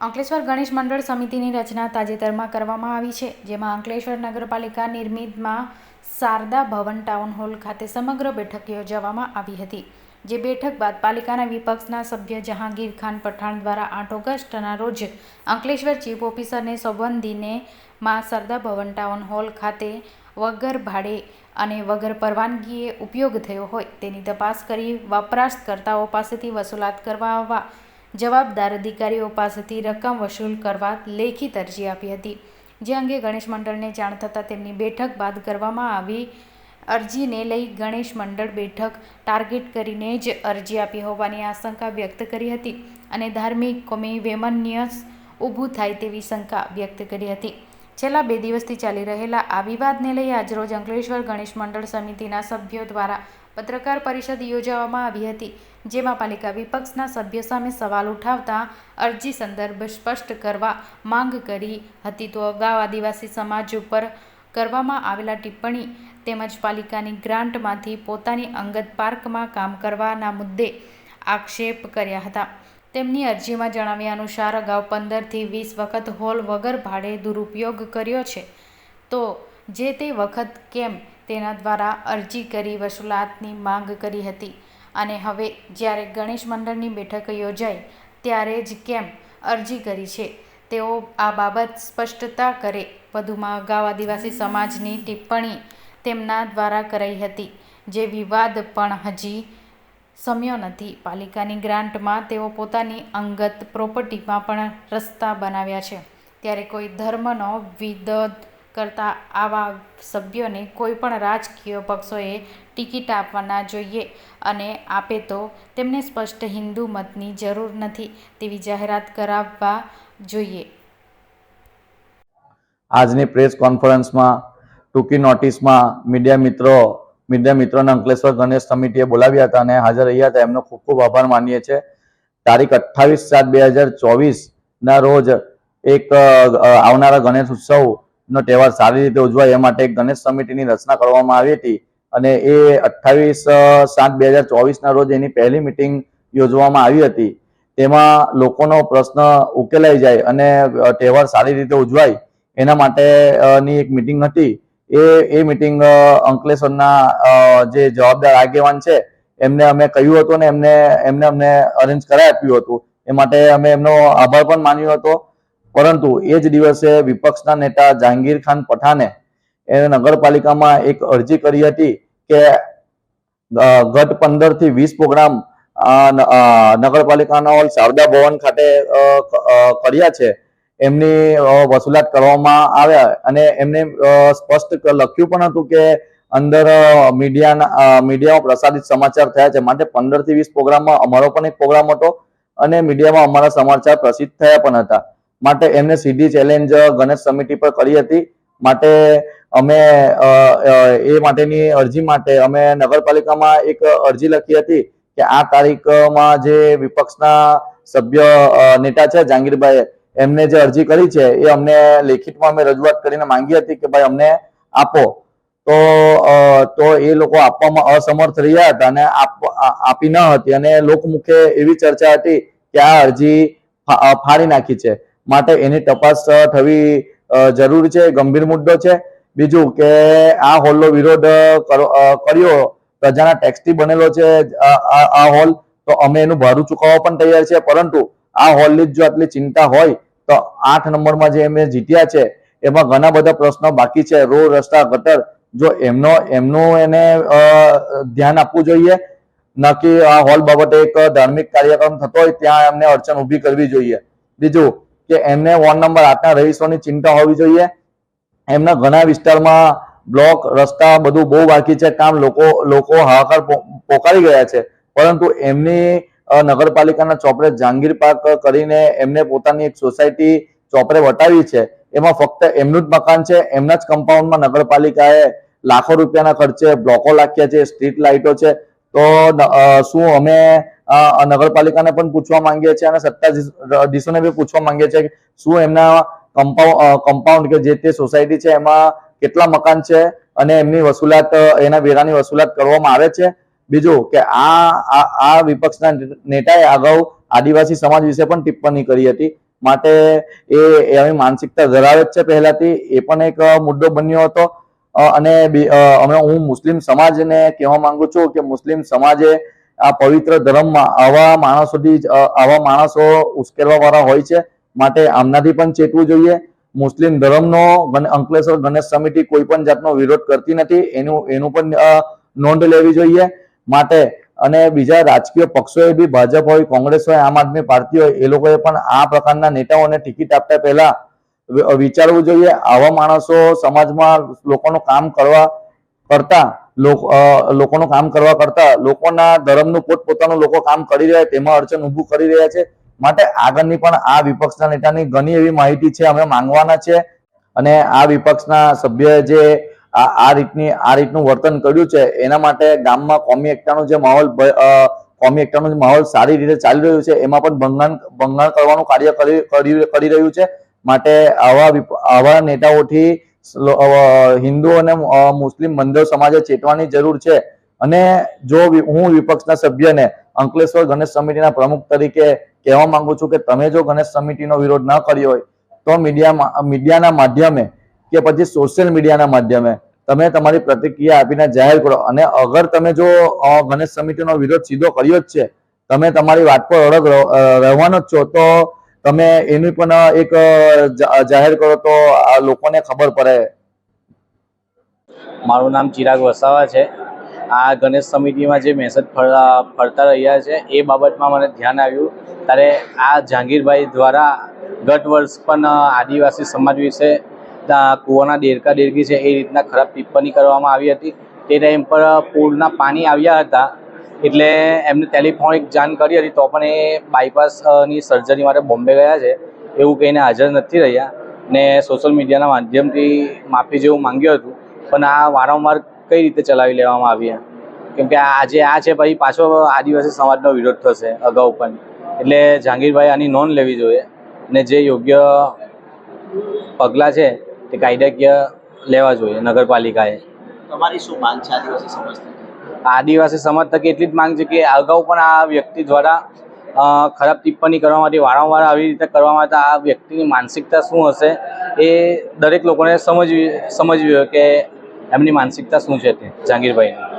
અંકલેશ્વર ગણેશ મંડળ સમિતિની રચના તાજેતરમાં કરવામાં આવી છે, જેમાં અંકલેશ્વર નગરપાલિકા નિર્મિતમાં શારદા ભવન ટાઉન હોલ ખાતે સમગ્ર બેઠક યોજવામાં આવી હતી, જે બેઠક બાદ પાલિકાના વિપક્ષના સભ્ય જહાંગીર ખાન પઠાણ દ્વારા આઠ ઓગસ્ટના રોજ અંકલેશ્વર ચીફ ઓફિસરને સંબંધીને માં સરદા ભવન ટાઉન હોલ ખાતે વગર ભાડે અને વગર પરવાનગીએ ઉપયોગ થયો હોય તેની તપાસ કરી વપરાશકર્તાઓ પાસેથી વસૂલાત કરવા જવાબદાર અધિકારીઓ પાસેથી રકમ વસૂલ કરવા લેખિત અરજી આપી હતી. જે અંગે ગણેશ મંડળને જાણ થતાં તેમની બેઠક બાદ કરવામાં આવી અરજીને લઈ ગણેશ મંડળ બેઠક ટાર્ગેટ કરીને જ અરજી આપી હોવાની આશંકા વ્યક્ત કરી હતી અને ધાર્મિક કોમી વૈમન્ય ઊભું થાય તેવી શંકા વ્યક્ત કરી હતી. છેલ્લા બે દિવસથી ચાલી રહેલા આ વિવાદને લઈ આજરોજ અંકલેશ્વર ગણેશ મંડળ સમિતિના સભ્યો દ્વારા પત્રકાર પરિષદ યોજવામાં આવી હતી, જેમાં પાલિકા વિપક્ષના સભ્યો સામે સવાલ ઉઠાવતા અરજી સંદર્ભ સ્પષ્ટ કરવા માંગ કરી હતી. તો અગાઉ આદિવાસી સમાજ ઉપર કરવામાં આવેલા ટિપ્પણી તેમજ પાલિકાની ગ્રાન્ટમાંથી પોતાની અંગત પાર્કમાં કામ કરવાના મુદ્દે આક્ષેપ કર્યા હતા. તેમની અરજીમાં જણાવ્યા અનુસાર અગાઉ પંદરથી વીસ વખત હોલ વગર ભાડે દુરુપયોગ કર્યો છે. તો જે તે વખત કેમ તેના દ્વારા અરજી કરી વસૂલાતની માંગ કરી હતી. અને હવે જ્યારે ગણેશ મંડળની બેઠક યોજાઈ, ત્યારે જ કેમ અરજી કરી છે? તેઓ આ બાબત સ્પષ્ટતા કરે, વધુમાં અગાઉ આદિવાસી સમાજની ટિપ્પણી તેમના દ્વારા કરાઈ હતી. જે વિવાદ પણ હજી સમ્યો નથી. પાલિકાની ગ્રાન્ટમાં તેઓ પોતાની અંગત પ્રોપર્ટીમાં પણ રસ્તા બનાવ્યા છે. ત્યારે કોઈ ધર્મનો વિરોધ કરતા આવા સભ્યોને કોઈ પણ રાજકીય પક્ષોએ ટિકિટ આપવા ના જોઈએ અને આપે તો તેમને સ્પષ્ટ હિન્દુ મતની જરૂર નથી તેવી જાહેરાત કરાવવા જોઈએ. આજની પ્રેસ કોન્ફરન્સમાં ટૂંકી નોટિસમાં મીડિયા મિત્રો, મીડિયા મિત્રોને અંકલેશ્વર ગણેશ સમિતિએ બોલાવ્યા હતા અને હાજર રહ્યા હતા. એમનો ખૂબ ખૂબ આભાર માનીએ છીએ. તારીખ અઠ્ઠાવીસ સાત બે હજાર ચોવીસના રોજ એક આવનારા ગણેશ ઉત્સવ નો તહેવાર સારી રીતે ઉજવાય એ માટે ગણેશ સમિતિની રચના કરવામાં આવી હતી. અને એ અઠ્ઠાવીસ સાત બે હજાર ચોવીસના રોજ એની પહેલી મિટિંગ યોજવામાં આવી હતી. તેમાં લોકોનો પ્રશ્ન ઉકેલાઈ જાય અને તહેવાર સારી રીતે ઉજવાય એના માટેની એક મિટિંગ હતી. એ એ મિટિંગ અંકલેશ્વરના જે જવાબદાર આગેવાન છે, એમને અમે કહ્યું હતું ને એમને એમને અમને અરેન્જ કરાવી આપ્યું હતું. એ માટે અમે એમનો આભાર પણ માન્યો હતો. પરંતુ એ જ દિવસે વિપક્ષના નેતા જહાંગીર ખાન પઠાને એને નગરપાલિકામાં એક અરજી કરી હતી કે ગત પંદરથી વીસ પ્રોગ્રામ નગરપાલિકાના હોલ શારદા ભવન ખાતે કર્યા છે. એમની વસૂલાત કરવામાં આવ્યા અને એમને સ્પષ્ટ લખ્યું પણ હતું કે અંદર મીડિયાના મીડિયામાં પ્રસારિત સમાચાર થયા છે. માટે પંદરથી વીસ પ્રોગ્રામમાં અમારો પણ એક પ્રોગ્રામ હતો અને મીડિયામાં અમારા સમાચાર પ્રસિદ્ધ થયા પણ હતા. માટે એમને સીધી ચેલેન્જ ગણેશ સમિતિ પર કરી હતી. માટે અમે એ માટેની અરજી માટે અમે નગરપાલિકામાં એક અરજી લખી હતી કે આ તારીખમાં જે વિપક્ષના સભ્ય નેતા છે જહાંગીરભાઈ એમને જે અરજી કરી છે એ અમને લેખિતમાં અમે રજૂઆત કરીને માંગી હતી કે ભાઈ અમને આપો. તો તો એ લોકો આપવામાં અસમર્થ રહ્યા હતા અને આપી ન હતી. અને લોકમુખે એવી ચર્ચા હતી કે આ અરજી ફાડી નાખી છે. માટે એની તપાસ થવી જરૂરી છે, ગંભીર મુદ્દો છે. બીજું કે આ હોલનો વિરોધ કરો- કર્યો, પ્રજાના ટેક્સથી બનેલો છે આ હોલ, તો અમે એનું ભાડું ચૂકવવા પણ તૈયાર છે પરંતુ આ હોલની જ આટલી ચિંતા હોય, તો આઠ નંબરમાં જે અમે જીત્યા છે, એમાં ઘણા બધા પ્રશ્નો બાકી છે. રોડ, રસ્તા, ગટર, જો એમનો, એમનું એને ધ્યાન આપવું જોઈએ નક્કી આ હોલ બાબતે એક ધાર્મિક કાર્યક્રમ થતો હોય, ત્યાં એમને અડચણ ઊભી કરવી જોઈએ. બીજું કે એમને વોર્ડ નંબર આઠના રહીશોની ચિંતા હોવી જોઈએ. એમના ઘણા વિસ્તારમાં બ્લોક રસ્તા બધું બહુ બાકી છે. કામ લોકો લોકો હાહાકાર પોકારી ગયા છે. પરંતુ એમની નગરપાલિકાના ચોપડે જહાંગીર પાર્ક કરીને એમને પોતાની એક સોસાયટી ચોપડે વટાવી છે. એમાં ફક્ત એમનું જ મકાન છે. એમના જ કમ્પાઉન્ડમાં નગરપાલિકાએ લાખો રૂપિયાના ખર્ચે બ્લોકો લાખ્યા છે સ્ટ્રીટ લાઇટો છે. તો શું અમે નગરપાલિકાને પણ પૂછવા માંગીએ છીએ અને સત્તાધીશોને બી પૂછવા માંગીએ છીએ શું એમના કમ્પાઉન્ડ કમ્પાઉન્ડ કે જે તે સોસાયટી છે એમાં કેટલા મકાન છે અને એમની વસૂલાત એના વેરાની વસૂલાત કરવામાં આવે છે. બીજું કે આ, આ- વિપક્ષના નેતાએ અગાઉ આદિવાસી સમાજ વિશે પણ ટિપ્પણી કરી હતી. માટે એ એવી માનસિકતા ધરાવે છે પહેલાથી. એ પણ એક મુદ્દો બન્યો હતો. અને હું મુસ્લિમ સમાજને કહેવા માંગુ છું કે મુસ્લિમ સમાજે આ પવિત્ર ધર્મમાં આવા માણસોથી આવા માણસો ઉશ્કેરવા વાળા હોય છે, માટે આમનાથી પણ ચેતવું જોઈએ. મુસ્લિમ ધર્મનો અંકલેશ્વર ગણેશ સમિતિ કોઈ પણ જાતનો વિરોધ કરતી નથી, એનું એનું પણ નોંધ લેવી જોઈએ. માટે, અને બીજા રાજકીય પક્ષોએ બી, ભાજપ હોય, કોંગ્રેસ હોય, આમ આદમી પાર્ટી હોય, એ લોકોએ પણ આ પ્રકારના નેતાઓને ટિકિટ આપતા પહેલા વિચારવું જોઈએ. આવા માણસો સમાજમાં લોકોનું કામ કરવા કરતા લોકોનું કામ કરવા કરતા લોકોના ધર્મનું પોતપોતાનું લોકો કામ કરી રહ્યા તેમાં અડચણ ઊભું કરી રહ્યા છે. માટે આગળની પણ આ વિપક્ષના નેતાની ઘણી એવી માહિતી છે, અમે માંગવાના છે. અને આ વિપક્ષના સભ્યએ જે આ રીતની, આ રીતનું વર્તન કર્યું છે, એના માટે ગામમાં કોમી એકતાનો જે માહોલ કોમી એકતાનો માહોલ સારી રીતે ચાલી રહ્યું છે, એમાં પણ ભંગાણ ભંગાણ કરવાનું કાર્ય કરી રહ્યું છે. માટે આવા આવા નેતાઓથી હિન્દુ અને મુસ્લિમ મંદિર સમાજે ચેતવાની જરૂર છે. અને જો હું વિપક્ષના સભ્યને અંકલેશ્વર ગણેશ સમિતિના પ્રમુખ તરીકે કહેવા માંગુ છું કે તમે જો ગણેશ સમિતિનો વિરોધ ન કર્યો હોય, તો મીડિયામાં મીડિયાના માધ્યમે કે પછી સોશિયલ મીડિયાના માધ્યમે તમે તમારી પ્રતિક્રિયા આપીને જાહેર કરો. અને અગર તમે જો ગણેશ સમિતિનો વિરોધ સીધો કર્યો જ છે, તમે તમારી વાત પર અડગ રહેવાનો જ છો, તો તમે એની પણ એક જાહેર કરો તો આ લોકોને ખબર પડે. મારું નામ ચિરાગ વસાવા છે. આ ગણેશ સમિતિમાં જે મેસેજ ફરતા રહ્યા છે, એ બાબતમાં મને ધ્યાન આવ્યું. ત્યારે આ જહાંગીરભાઈ દ્વારા ગત વર્ષ પણ આદિવાસી સમાજ વિશે કૂવાના દેરકા દેરકી છે એ રીતના ખરાબ ટિપ્પણી કરવામાં આવી હતી. તે ટાઈમ પર પૂરના પાણી આવ્યા હતા. એટલે એમને ટેલિફોનિક જાણ કરી હતી, તો પણ એ બાયપાસની સર્જરી માટે બોમ્બે ગયા છે. એવું કહીને હાજર નથી રહ્યા. ને સોશિયલ મીડિયાના માધ્યમથી માફી જેવું માંગ્યું હતું. પણ આ વારંવાર કઈ રીતે ચલાવી લેવામાં આવી કેમ કે આજે આ છે પછી પાછો આદિવાસી સમાજનો વિરોધ થશે અગાઉ પણ. એટલે જહાંગીરભાઈ આની નોંધ લેવી જોઈએ. ને જે યોગ્ય પગલાં છે તે કાયદાકીય લેવા જોઈએ નગરપાલિકાએ. તમારી શું માંગ છે આદિવાસી સમાજ તરફથી? આદિવાસી સમાજ તકે એટલી જ માંગ છે કે અગાઉ પણ આ વ્યક્તિ દ્વારા ખરાબ ટિપ્પણી કરવા માટે વારંવાર આવી રીતે કરવામાં આવતા આ વ્યક્તિની માનસિકતા શું હશે એ દરેક લોકોને સમજવી સમજવી હોય કે એમની માનસિકતા શું છે તે જહાંગીરભાઈની